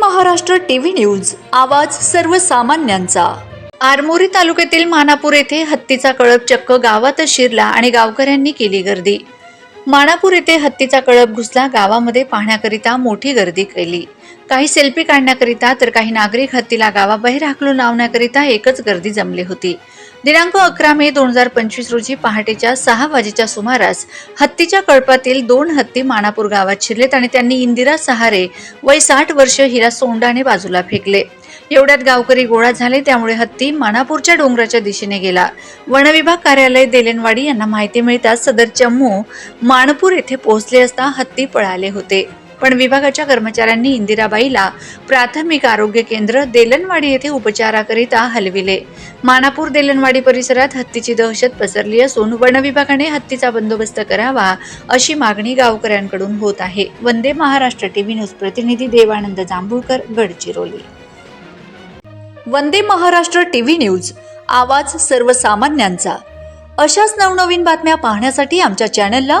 Maharashtra TV news. आवाज सर्वसामान्यांचा. आरमोरी तालुक्यातील मानापूर येथे हत्तीचा कळप चक्क गावातच शिरला आणि गावकऱ्यांनी केली गर्दी. मानापूर येथे हत्तीचा कळप घुसला गावामध्ये पाहण्याकरिता मोठी गर्दी केली. काही सेल्फी काढण्याकरिता तर काही नागरिक हत्तीला गावाबाहेर हाकलून लावण्याकरिता एकच गर्दी जमली होती. दिनांक अकरा मे दोन हजार पंचवीस रोजी पहाटेच्या सहा वाजेच्या सुमारास हत्तीच्या कळपातील दोन हत्ती मानापूर गावात शिरलेत आणि त्यांनी इंदिरा सहारे वय साठ वर्ष हिला सोंडाने बाजूला फेकले. एवढ्यात गावकरी गोळा झाले त्यामुळे हत्ती मानापूरच्या डोंगराच्या दिशेने गेला. वनविभाग कार्यालय देलेनवाडी यांना माहिती मिळताच सदर चमू मानपूर येथे पोहोचले असता हत्ती पळाले होते. पण विभागाच्या कर्मचाऱ्यांनी इंदिराबाईला प्राथमिक आरोग्य केंद्र देलनवाडी येथे उपचाराकरिता हलविले. मानापूर देलनवाडी परिसरात हत्तीची दहशत पसरली असून वनविभागाने हत्तीचा बंदोबस्त करावा अशी मागणी गावकऱ्यांकडून होत आहे. वंदे महाराष्ट्र टीव्ही न्यूज प्रतिनिधी देवानंद जांभूळकर गडचिरोली. वंदे महाराष्ट्र टीव्ही न्यूज आवाज सर्वसामान्यांचा. अशाच नवनवीन बातम्या पाहण्यासाठी आमच्या चॅनलला